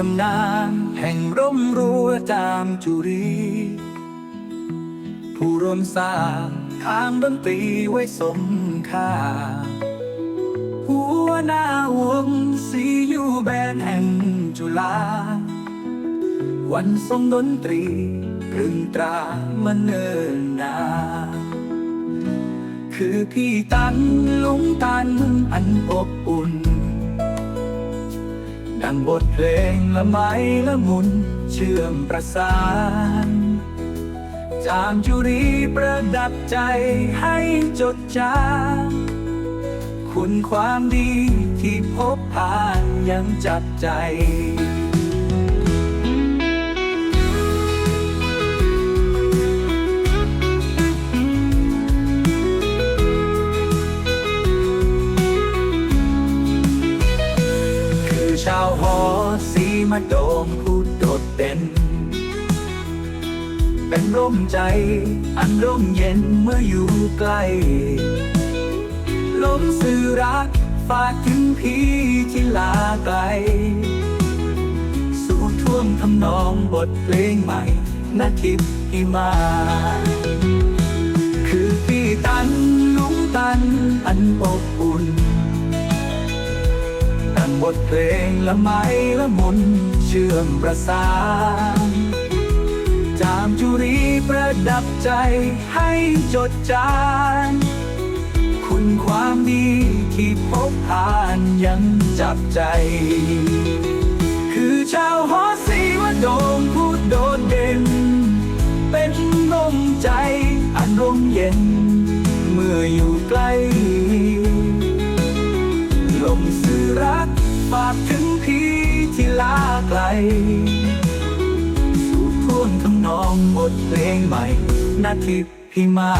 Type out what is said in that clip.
ตำนานแห่งร่มรั้วจามจุรี ผู้ร่วมสร้างทางดนตรีไว้สมค่า หัวหน้าวงซียูแบนแห่งจุฬาวันทรงดนตรีตรึงตรามาเนินนานคือพี่ตันลุงตันอันอบอุ่น ดังบทเพลงละไมละมุน เชื่อมประสาน จามจุรีประดับใจให้จดจำคุณความดีที่พบผ่านยังจับใจ หอสีมาโดมผู้โดดเด่น เป็นร่มใจอันร่มเย็นเมื่ออยู่ใกล้ ลมสื่อรักฝากถึงพี่ที่ลาไกล สู่ท่วงทำนองบทเพลงใหม่นาทิพย์อีมาคือพี่ตันลุงตันอันอบอุ่น บทเพลงละไมละมุนเชื่อมประสานจามจุรีประดับใจให้จดจานคุณความดีที่พบผ่านยังจับใจ คือชาวหอสีว่าโดมผู้โดดเด่น เป็นลมใจอันร่มเย็น เมื่ออยู่ใกล้ มสื่อรัก ฝากถึงพี่ที่ลาไกล สู่ท่วงทำนองบทเพลงใหม่นาทิพย์พิมา